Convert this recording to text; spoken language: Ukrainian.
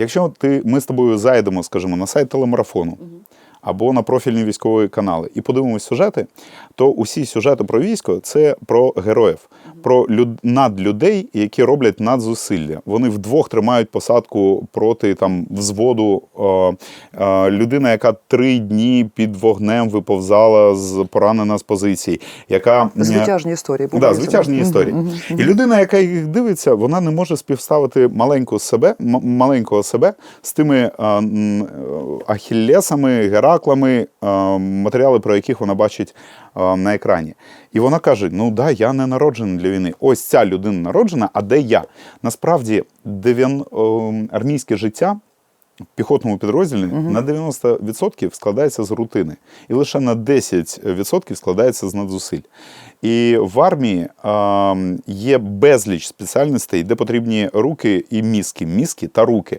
Якщо ти, ми з тобою зайдемо, скажімо, на сайт телемарафону або на профільні військові канали і подивимось сюжети, то усі сюжети про військо це про героїв, про люд... надлюдей, які роблять надзусилля. Вони вдвох тримають посадку проти там взводу. Е, е, людина, яка три дні під вогнем виповзала з поранена з позицій, яка е, Звитяжні історії. Да, звитяжні історії. І людина, яка їх дивиться, вона не може співставити маленьку себе, маленького себе з тими а, м, ахіллесами, гераклами, а, матеріали, про яких вона бачить на екрані. І вона каже: Ну да, я не народжений для війни. Ось ця людина народжена, а де я? Насправді, дев'ян, армійське життя в піхотному підрозділі на 90% складається з рутини, і лише на 10% складається з надзусиль. І в армії е, є безліч спеціальностей, де потрібні руки і мізки, мізки та руки.